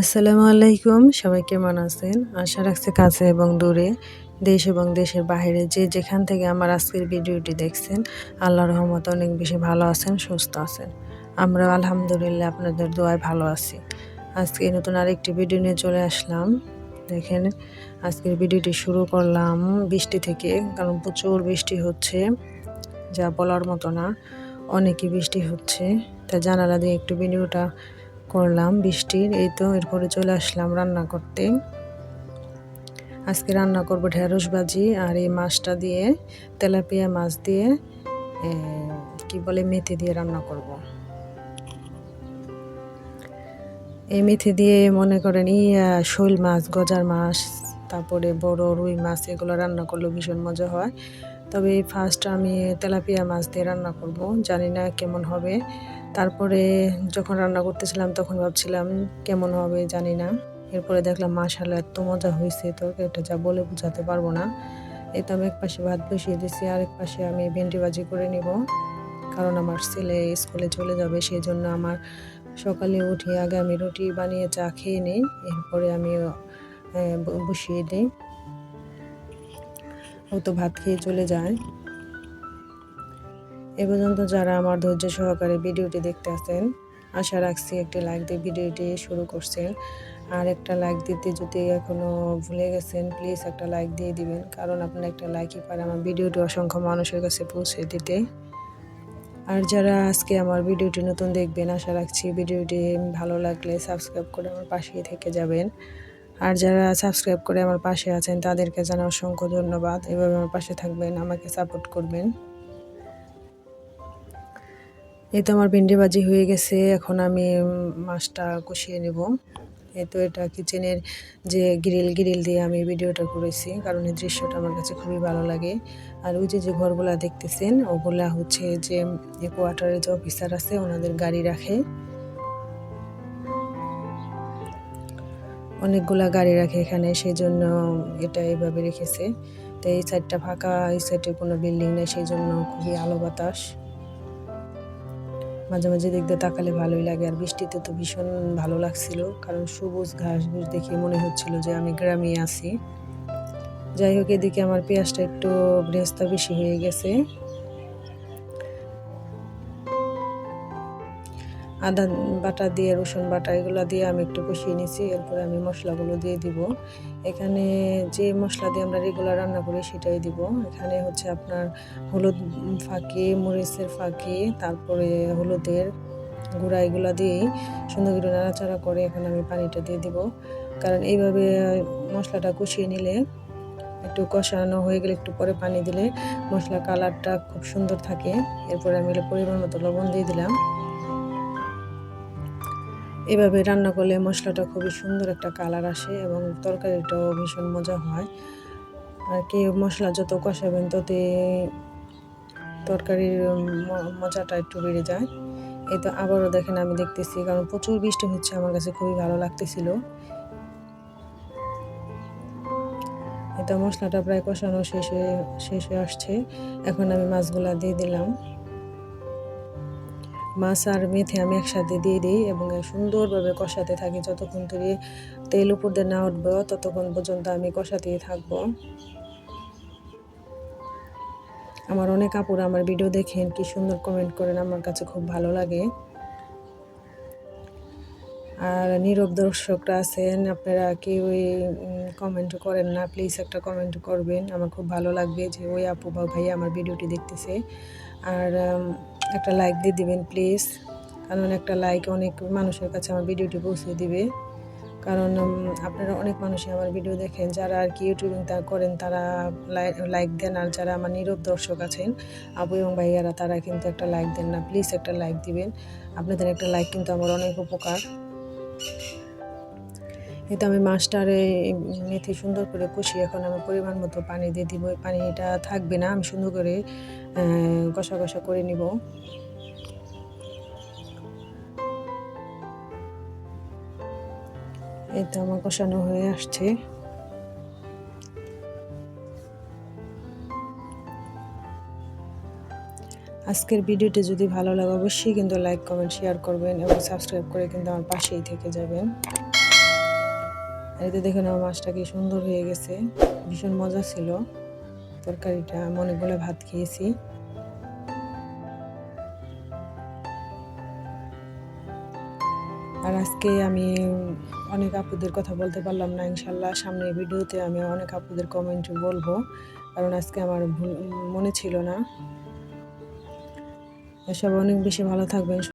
আসসালামু আলাইকুম, সবাই কেমন আছেন? আশা রাখছি কাছে এবং দূরে, দেশ এবং দেশের বাইরে যে যেখান থেকে আমার আজকের ভিডিওটি দেখছেন আল্লাহ রহমত অনেক বেশি ভালো আছেন, সুস্থ আছেন। আমরা আলহামদুলিল্লাহ আপনাদের দোয়ায় ভালো আছি। আজকে নতুন আরেকটি ভিডিও নিয়ে চলে আসলাম। দেখেন, আজকের ভিডিওটি শুরু করলাম বৃষ্টি থেকে, কারণ প্রচুর বৃষ্টি হচ্ছে, যা বলার মতো না, অনেকই বৃষ্টি হচ্ছে তা জানালা দিয়ে একটু ভিডিওটা করলাম বৃষ্টির এই তো এরপরে চলে আসলাম রান্না করতে আজকে রান্না করব ঢেঁড়স ভাজি আর এই মাছটা দিয়ে, তেলাপিয়া মাছ দিয়ে কি বলে, মেথি দিয়ে রান্না করব। এই মেথি দিয়ে মনে করেন ই শৈল মাছ, গজার মাছ, তারপরে বড় রুই মাছ, এগুলো রান্না করলে ভীষণ মজা হয়। তবে ফার্স্ট আমি তেলাপিয়া মাছ দিয়ে রান্না করব, জানি না কেমন হবে। তারপরে যখন রান্না করতেছিলাম, তখন ভাবছিলাম কেমন হবে জানি না। এরপরে দেখলাম মাশাল্লাহ এত মজা হয়েছে, তরকারিটা যা বলে বোঝাতে পারব না। এই তো আমি এক পাশে ভাত বসিয়ে দিয়েছি আরেক পাশে আমি ভেন্ডি ভাজি করে নিব। কারণ আমার ছেলে স্কুলে চলে যাবে সেই জন্য আমার সকালে উঠে আগে আমি রুটি বানিয়ে চা খেয়ে নিই, এরপরে আমি বসিয়ে দিই। ও তো ভাত খেয়ে চলে যায়। এ পর্যন্ত যারা আমার ধৈর্য সহকারে ভিডিওটি দেখতে আসেন আশা রাখছি একটি লাইক দিয়ে ভিডিওটি শুরু করছেন আর একটা লাইক দিতে যদি এখনও ভুলে গেছেন, প্লিজ একটা লাইক দিয়ে দিবেন, কারণ আপনার একটা লাইকই পারে আমার ভিডিওটি অসংখ্য মানুষের কাছে পৌঁছে দিতে। আর যারা আজকে আমার ভিডিওটি নতুন দেখবেন, আশা রাখছি ভিডিওটি ভালো লাগলে সাবস্ক্রাইব করে আমার পাশেই থেকে যাবেন। আর যারা সাবস্ক্রাইব করে আমার পাশে আছেন, তাদেরকে জানা অসংখ্য ধন্যবাদ। এভাবে আমার পাশে থাকবেন, আমাকে সাপোর্ট করবেন। এই তো আমার ভেন্ডি ভাজি হয়ে গেছে, এখন আমি মাছটা কষিয়ে নেব। এই তো এটা কিচেনের যে গ্রিল গ্রিল দিয়ে আমি ভিডিওটা করেছি। কারণ এই দৃশ্যটা আমার কাছে খুবই ভালো লাগে। আর ওই যে যে ঘরগুলা দেখতেছেন, ওগুলা হচ্ছে যে কোয়ার্টারের যে অফিসার আছে, ওনাদের গাড়ি রাখে। অনেকগুলা গাড়ি রাখে এখানে সেই জন্য এটা এভাবে রেখেছে। তো এই সাইডটা ফাঁকা, এই সাইডে কোনো বিল্ডিং নেই সেই জন্য খুবই আলো বাতাস। মাঝে মাঝে দেখতে তাকালে ভালোই লাগে। আর বৃষ্টিতে তো ভীষণ ভালো লাগছিল। কারণ সবুজ ঘাস দেখে মনে হচ্ছিল যে আমি গ্রামে আছি। যাই হোক, এদিকে আমার পেঁয়াজটা একটু গৃহস্থ বেশি হয়ে গেছে। আদা বাটা দিয়ে, রসুন বাটা এগুলো দিয়ে আমি একটু কষিয়ে নিছি এরপরে আমি মশলাগুলো দিয়ে দিব। এখানে যে মশলা দিয়ে আমরা রেগুলার রান্না করি সেটাই দিব। এখানে হচ্ছে আপনার হলুদ ফাঁকি, মরিচের ফাঁকি, তারপরে হলুদের গুঁড়া এগুলো দিয়েই সুন্দর করে নাড়াচাড়া করে এখন আমি পানিটা দিয়ে দিব। কারণ এইভাবে মশলাটা কষিয়ে নিলে একটু কষানো হয়ে গেলে একটু পরে পানি দিলে মশলা কালারটা খুব সুন্দর থাকে। এরপরে আমি পরিমাণ মতো লবণ দিয়ে দিলাম। এভাবে রান্না করলে মশলাটা খুবই সুন্দর একটা কালার আসে এবং তরকারিটাও ভীষণ মজা হয়। আর কি মশলা যত কষাবেন ততে তরকারির মজাটা একটু বেড়ে যায়। এই তো আবারও দেখেন আমি দেখতেছি, কারণ প্রচুর বৃষ্টি হচ্ছে, আমার কাছে খুবই ভালো লাগতেছিল। এটা মশলাটা প্রায় কষানো শেষে শেষে আসছে। এখন আমি মাছগুলা দিয়ে দিলাম। মাছ আর মেথি আমি একসাথে দিয়ে দিই এবং সুন্দরভাবে কষাতে থাকি। যতক্ষণ ধরে তেল উপর দিয়ে না উঠবে, ততক্ষণ পর্যন্ত আমি কষাতেই থাকব। আমার অনেক কাপড় আমার ভিডিও দেখেন, কি সুন্দর কমেন্ট করেন, আমার কাছে খুব ভালো লাগে। আর নীরব দর্শকরা আছেন, আপনারা কেউ কমেন্ট করেন না প্লিজ একটা কমেন্ট করবেন, আমার খুব ভালো লাগবে যে ওই আপু বা ভাই আমার ভিডিওটি দেখতেছে। আর একটা লাইক দিয়ে দিবেন প্লিজ কারণ একটা লাইক অনেক মানুষের কাছে আমার ভিডিওটি পৌঁছে দিবে। কারণ আপনারা অনেক মানুষই আমার ভিডিও দেখেন। যারা আর কি ইউটিউবিং তা করেন, তারা লাইক দেন। আর যারা আমার নীরব দর্শক আছেন, আবু এবং ভাইয়ারা, তারা কিন্তু একটা লাইক দেন না। প্লিজ একটা লাইক দিবেন। আপনাদের একটা লাইক কিন্তু আমার অনেক উপকার। এতে আমি মাছটারে মেথি সুন্দর করে কষি এখন আমি পরিমাণ মতো পানি দিয়ে দিব। পানিটা থাকবে না, আমি সুন্দর করে কষা কষা করে নিব। এই তো আমার কষানো হয়ে আসছে। আজকের ভিডিওটি যদি ভালো লাগে, অবশ্যই কিন্তু লাইক, কমেন্ট, শেয়ার করবেন এবং সাবস্ক্রাইব করে কিন্তু আমার পাশেই থেকে যাবেন। এতে দেখুন আমার মাছটা কি সুন্দর হয়ে গেছে। ভীষণ মজা ছিল। তরকারিটা আমি অনেকগুলো ভাত খেয়েছি। আর আজকে আমি অনেক আপুদের কথা বলতে পারলাম না, ইনশাল্লাহ সামনের ভিডিওতে আমি অনেক আপুদের কমেন্ট বলব। কারণ আজকে আমার ভুল, মনে ছিল না। সব অনেক বেশি ভালো থাকবেন।